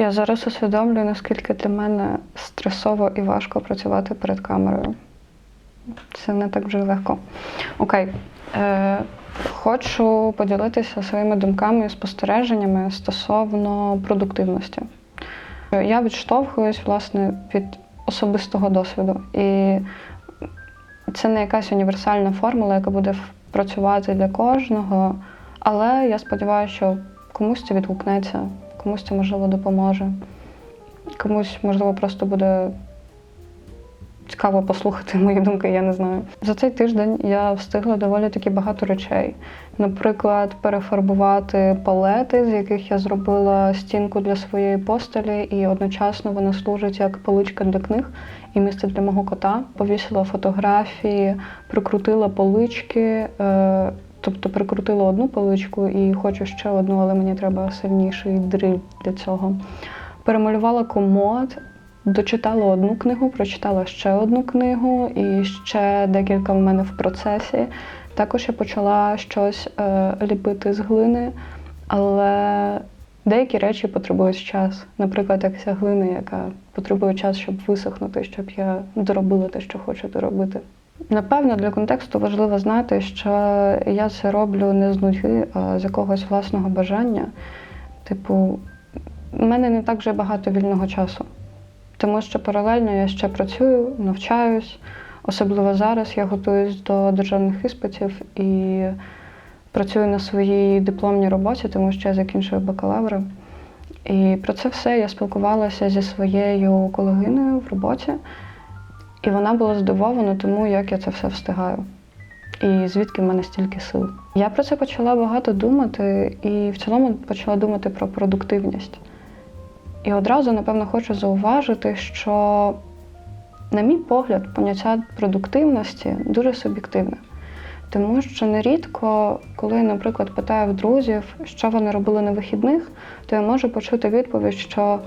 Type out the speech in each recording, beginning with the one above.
Я зараз усвідомлюю, наскільки для мене стресово і важко працювати перед камерою. Це не так вже легко. Окей. Е, хочу поділитися своїми думками і спостереженнями стосовно продуктивності. Я відштовхуюсь власне від особистого досвіду. І це не якась універсальна формула, яка буде працювати для кожного. Але я сподіваюся, що комусь це відгукнеться, комусь це можливо допоможе, комусь, можливо, просто буде цікаво послухати мої думки, я не знаю. За цей тиждень я встигла доволі таки багато речей. Наприклад, перефарбувати палети, з яких я зробила стінку для своєї постелі, і одночасно вона служить як поличка для книг і місце для мого кота. Повісила фотографії, прикрутила полички. Е, Тобто прикрутила одну поличку і хочу ще одну, але мені треба сильніший дриль для цього. Перемалювала комод, дочитала одну книгу, прочитала ще одну книгу і ще декілька в мене в процесі. Також я почала щось е, ліпити з глини, але деякі речі потребують час. Наприклад, як ця глина, яка потребує час, щоб висохнути, щоб я доробила те, що хочу доробити. Напевно, для контексту важливо знати, що я це роблю не з нудьги, а з якогось власного бажання. Типу, в мене не так вже багато вільного часу, тому що паралельно я ще працюю, навчаюсь. Особливо зараз я готуюсь до державних іспитів і працюю на своїй дипломній роботі, тому що я закінчую бакалаври. І про це все я спілкувалася зі своєю колегиною в роботі. І вона була здивована тому, як я це все встигаю. І звідки в мене стільки сил. Я про це почала багато думати, і в цілому почала думати про продуктивність. І одразу, напевно, хочу зауважити, що, на мій погляд, поняття продуктивності дуже суб'єктивне. Тому що нерідко, коли наприклад, питаю в друзів, що вони робили на вихідних, то я можу почути відповідь, що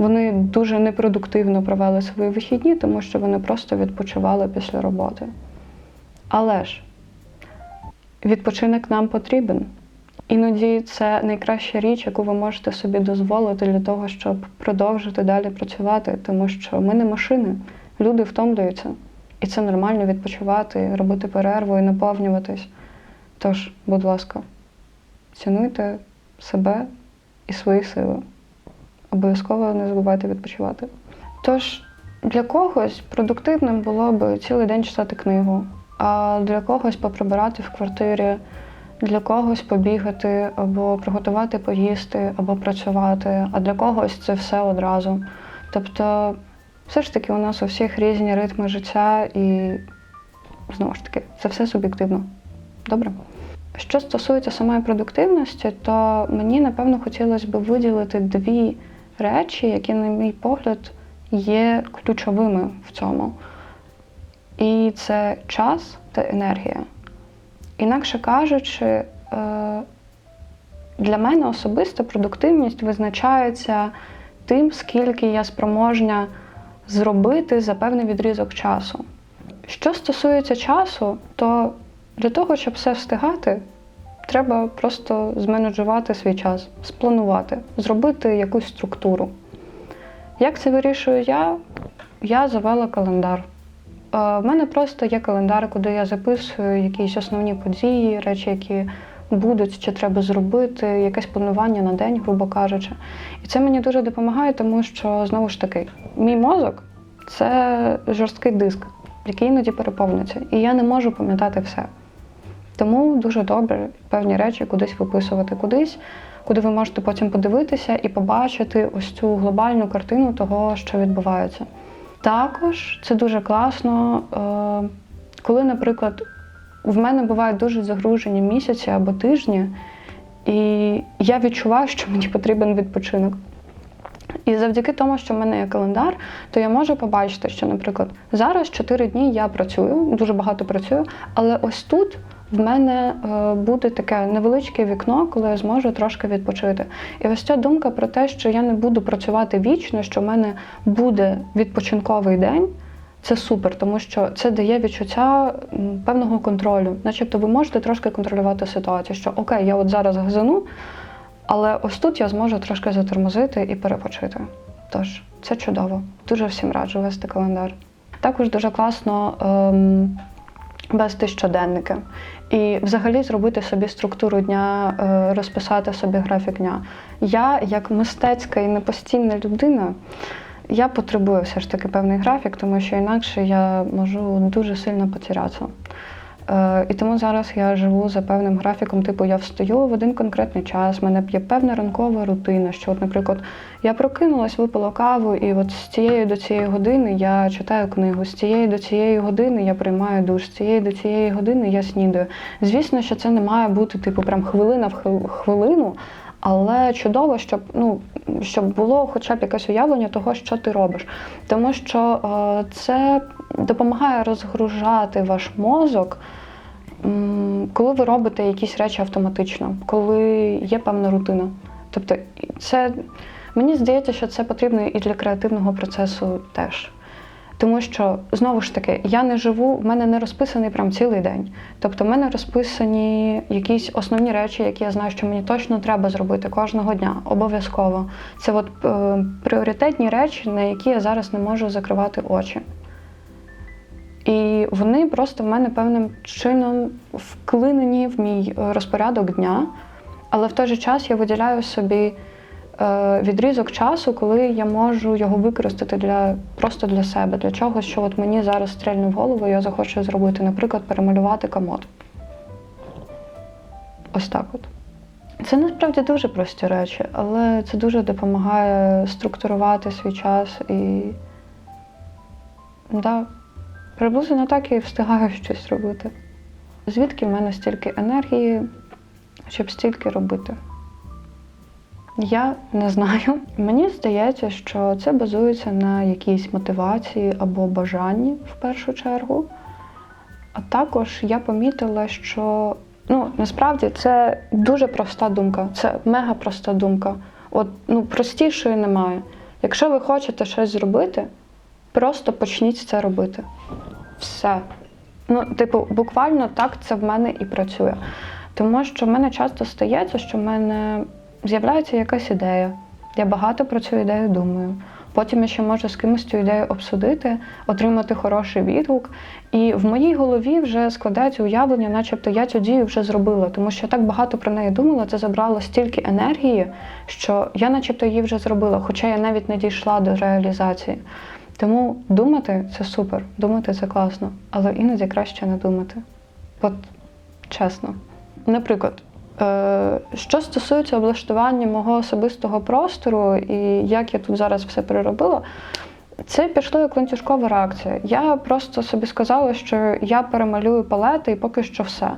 вони дуже непродуктивно провели свої вихідні, тому що вони просто відпочивали після роботи. Але ж відпочинок нам потрібен. Іноді це найкраща річ, яку ви можете собі дозволити для того, щоб продовжити далі працювати, тому що ми не машини, люди втомлюються. І це нормально відпочивати, робити перерву і наповнюватись. Тож, будь ласка, цінуйте себе і свої сили. Обов'язково не забувайте відпочивати. Тож, для когось продуктивним було б цілий день читати книгу, а для когось поприбирати в квартирі, для когось побігати, або приготувати поїсти, або працювати, а для когось це все одразу. Тобто, все ж таки, у нас у всіх різні ритми життя, і знову ж таки, це все суб'єктивно. Добре? Що стосується самої продуктивності, то мені напевно хотілося б виділити дві речі, які, на мій погляд, є ключовими в цьому. І це час та енергія. Інакше кажучи, е, для мене особисто продуктивність визначається тим, скільки я спроможна зробити за певний відрізок часу. Що стосується часу, то для того, щоб все встигати, треба просто зменеджувати свій час, спланувати, зробити якусь структуру. Як це вирішую я? Я завела календар. Е, В мене просто є календар, куди я записую якісь основні події, речі, які будуть чи треба зробити, якесь планування на день, грубо кажучи. І це мені дуже допомагає, тому що, знову ж таки, мій мозок це жорсткий диск, який іноді переповнюється. І я не можу пам'ятати все. Тому дуже добре певні речі кудись виписувати, кудись, куди ви можете потім подивитися і побачити ось цю глобальну картину того, що відбувається. Також це дуже класно, е, коли, наприклад, в мене бувають дуже загружені місяці або тижні, і я відчуваю, що мені потрібен відпочинок. І завдяки тому, що в мене є календар, то я можу побачити, що, наприклад, зараз 4 дні я працюю, дуже багато працюю, але ось тут в мене е, буде таке невеличке вікно, коли я зможу трошки відпочити. І ось ця думка про те, що я не буду працювати вічно, що в мене буде відпочинковий день. Це супер, тому що це дає відчуття певного контролю. Начебто ви можете трошки контролювати ситуацію, що окей, я от зараз газану, Але ось тут я зможу трошки затормозити і перепочити. Тож, це чудово. Дуже всім раджу вести календар. Також дуже класно ем, вести щоденники. І взагалі зробити собі структуру дня, е, розписати собі графік дня. Я, як мистецька і непостійна людина, я потребую все ж таки певний графік, тому що інакше я можу дуже сильно потерятися. Е, І тому зараз я живу за певним графіком, типу я встаю в один конкретний час, в мене є певна ранкова рутина, що, от, наприклад, я прокинулась, випила каву, і от з цієї до цієї години я читаю книгу, з цієї до цієї години я приймаю душ, з цієї до цієї години я снідаю. Звісно, що це не має бути типу прям хвилина в хвилину, але чудово, щоб ну щоб було хоча б якесь уявлення того, що ти робиш. Тому що е, це допомагає розгружати ваш мозок, коли ви робите якісь речі автоматично, коли є певна рутина. Тобто, це мені здається, що це потрібно і для креативного процесу теж. Тому що знову ж таки, я не живу, в мене не розписаний прям цілий день. Тобто, в мене розписані якісь основні речі, які я знаю, що мені точно треба зробити кожного дня, обов'язково. Це от е, пріоритетні речі, на які я зараз не можу закривати очі. І вони просто в мене певним чином вклинені в мій е, розпорядок дня, але в той же час я виділяю собі е, відрізок часу, коли я можу його використати для просто для себе, для чогось, що от мені зараз стрельне в голову, я захочу зробити, наприклад, перемалювати комод. Ось так от. Це насправді дуже прості речі, але це дуже допомагає структурувати свій час і. Да, приблизно так і встигаю щось робити. Звідки в мене стільки енергії, щоб стільки робити? Я не знаю. Мені здається, що це базується на якійсь мотивації або бажанні в першу чергу. А також я помітила, що ну, насправді це дуже проста думка, це мега проста думка. От ну, простішої немає. Якщо ви хочете щось зробити, просто почніть це робити. Все. Ну, типу, буквально так це в мене і працює. Тому що в мене часто стається, що в мене з'являється якась ідея. Я багато про цю ідею думаю. Потім я ще можу з кимось цю ідею обсудити, отримати хороший відгук. І в моїй голові вже складається уявлення, начебто я цю дію вже зробила, тому що я так багато про неї думала, це забрало стільки енергії, що я начебто її вже зробила, хоча я навіть не дійшла до реалізації. Тому думати це супер, думати це класно, але іноді краще не думати. От чесно. Наприклад, е, що стосується облаштування мого особистого простору і як я тут зараз все переробила, це пішло як ланцюжкова реакція. Я просто собі сказала, що я перемалюю палети і поки що все.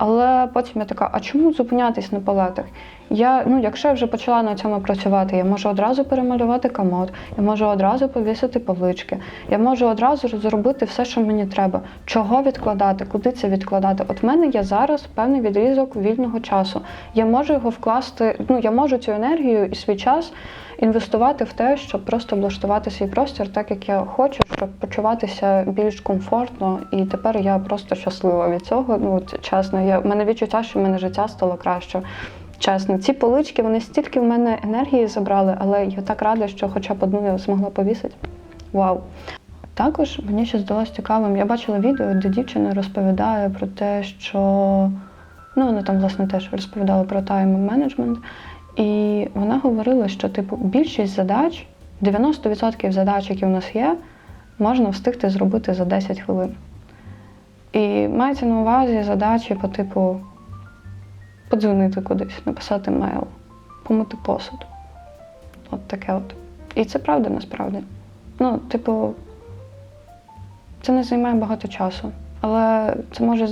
Але потім я така, а чому зупинятись на палетах? Я, ну, якщо я вже почала на цьому працювати, я можу одразу перемалювати комод, я можу одразу повісити павлички, я можу одразу зробити все, що мені треба. Чого відкладати, куди це відкладати? От в мене є зараз певний відрізок вільного часу. Я можу його вкласти, ну я можу цю енергію і свій час інвестувати в те, щоб просто облаштувати свій простір так, як я хочу, щоб почуватися більш комфортно. І тепер я просто щаслива від цього. Ну чесно, я в мене відчуття, що в мене життя стало краще. Чесно, ці полички вони стільки в мене енергії забрали, але я так рада, що хоча б одну я змогла повісити. Вау! Також мені ще здалось цікавим. Я бачила відео, де дівчина розповідає про те, що ну вона там власне теж розповідала про тайм-менеджмент. І вона говорила, що типу більшість задач, 90% задач, які у нас є, можна встигти зробити за 10 хвилин. І мається на увазі задачі по типу подзвонити кудись, написати мейл, помити посуд. От таке от. І це правда насправді. Ну, типу, це не займає багато часу. Але це може.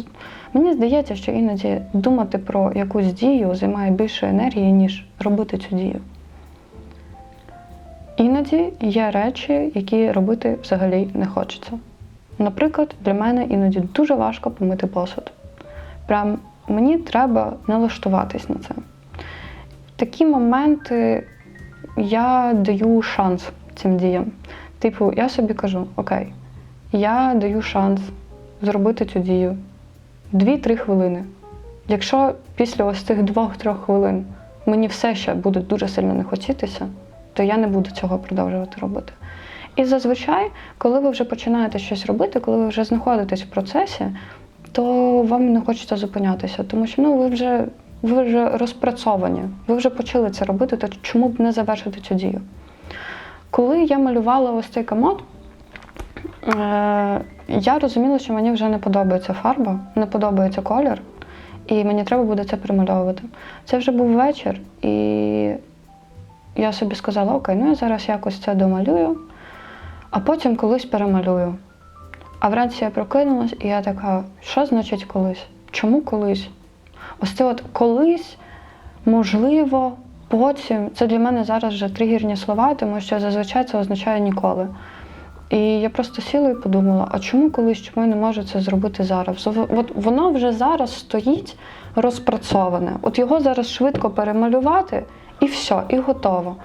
Мені здається, що іноді думати про якусь дію займає більше енергії, ніж робити цю дію. Іноді є речі, які робити взагалі не хочеться. Наприклад, для мене іноді дуже важко помити посуд. Прям мені треба налаштуватись на це. В такі моменти я даю шанс цим діям. Типу, я собі кажу: Окей, я даю шанс зробити цю дію 2-3 хвилини. Якщо після ось цих 2-3 хвилин мені все ще буде дуже сильно не хотітися, то я не буду цього продовжувати робити. І зазвичай, коли ви вже починаєте щось робити, коли ви вже знаходитесь в процесі, то вам не хочеться зупинятися, тому що ну, ви вже, ви вже розпрацьовані, ви вже почали це робити, то чому б не завершити цю дію? Коли я малювала ось цей комод, е, я розуміла, що мені вже не подобається фарба, не подобається колір, і мені треба буде це перемальовувати. Це вже був вечір, і я собі сказала, окей, ну я зараз якось це домалюю, а потім колись перемалюю. А вранці я прокинулась, і я така, що значить колись? Чому колись? Ось це от колись, можливо, потім. Це для мене зараз вже тригерні слова, тому що зазвичай це означає ніколи. І я просто сіла і подумала, а чому колись, чому я не можу це зробити зараз? От воно вже зараз стоїть розпрацьоване. От його зараз швидко перемалювати, і все, і готово.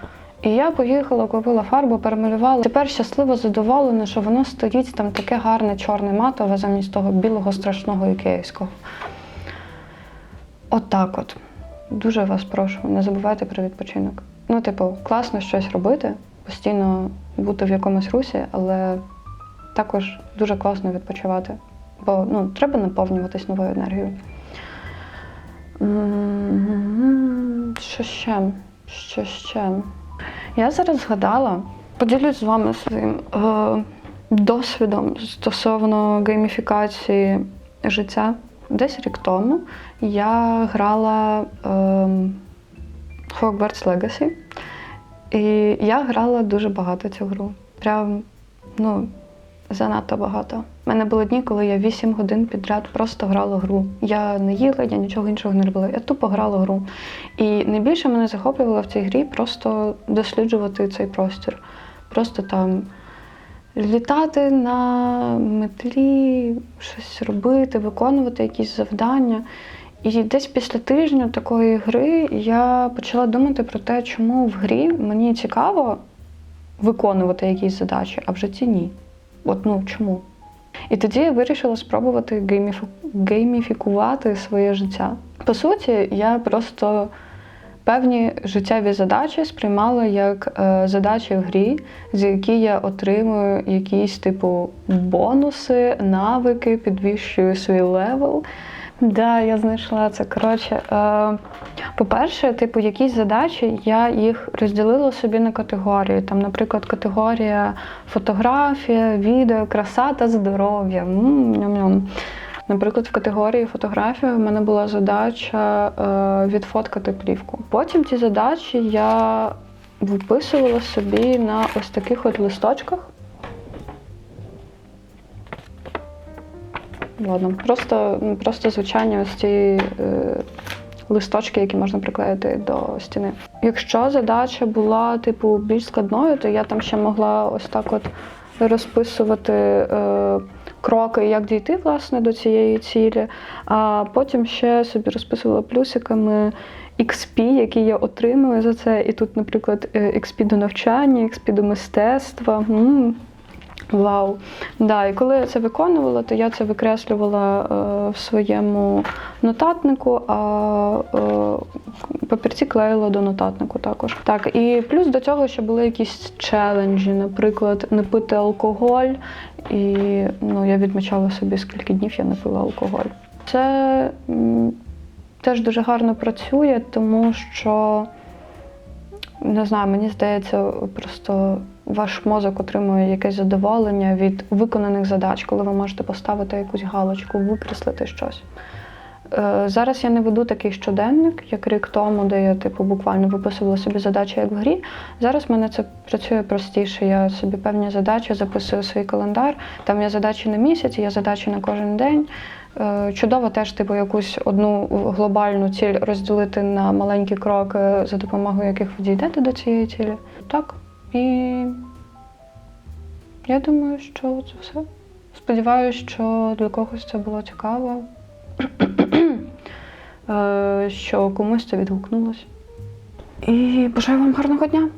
І я поїхала, купила фарбу, перемалювала. Тепер щасливо задоволена, що воно стоїть там таке гарне чорне матове замість того білого страшного ікеївського. От так от. Дуже вас прошу, не забувайте про відпочинок. Ну, типу, класно щось робити, постійно бути в якомусь русі, але також дуже класно відпочивати. Бо ну, треба наповнюватись новою енергією. Що ще? Що ще? Я зараз згадала, поділюсь з вами своїм е, досвідом стосовно гейміфікації життя. Десь рік тому я грала е, Hogwarts Legacy, і я грала дуже багато цю гру. Прям, ну, занадто багато. У мене були дні, коли я 8 годин підряд просто грала гру. Я не їла, я нічого іншого не робила. Я тупо грала гру. І найбільше мене захоплювало в цій грі просто досліджувати цей простір. Просто там літати на метлі, щось робити, виконувати якісь завдання. І десь після тижня такої гри я почала думати про те, чому в грі мені цікаво виконувати якісь задачі, а в житті ні. От ну чому? І тоді я вирішила спробувати гейміфу- гейміфікувати своє життя. По суті, я просто певні життєві задачі сприймала як е, задачі в грі, за які я отримую якісь типу бонуси, навики, підвищую свій левел. Да, я знайшла це. Коротше, е, по-перше, типу, якісь задачі, я їх розділила собі на категорії. Там, наприклад, категорія фотографія, відео, краса та здоров'я. Ням-ням. Наприклад, в категорії фотографія в мене була задача е, відфоткати плівку. Потім ті задачі я виписувала собі на ось таких от листочках. Ладно, просто, ну, просто звичайні ось ці е, листочки, які можна приклеїти до стіни. Якщо задача була типу більш складною, то я там ще могла ось так от розписувати е, кроки, як дійти власне до цієї цілі. А потім ще собі розписувала плюсиками XP, які я отримую за це. І тут, наприклад, е, XP до навчання, XP до мистецтва. Вау. Да, і коли я це виконувала, то я це викреслювала е, в своєму нотатнику, а е, папірці клеїла до нотатнику також. Так, і плюс до цього ще були якісь челенджі, наприклад, не пити алкоголь. І ну, я відмічала собі, скільки днів я не пила алкоголь. Це теж дуже гарно працює, тому що не знаю, мені здається, просто ваш мозок отримує якесь задоволення від виконаних задач, коли ви можете поставити якусь галочку, викреслити щось. Е, Зараз я не веду такий щоденник, як рік тому, де я типу буквально виписувала собі задачі як в грі. Зараз в мене це працює простіше. Я собі певні задачі записую свій календар. Там є задачі на місяць, є задачі на кожен день. Е, Чудово теж, типу, якусь одну глобальну ціль розділити на маленькі кроки, за допомогою яких ви дійдете до цієї цілі. Так. І я думаю, що це все. Сподіваюся, що для когось це було цікаво, Е, що комусь це відгукнулося. І бажаю вам гарного дня!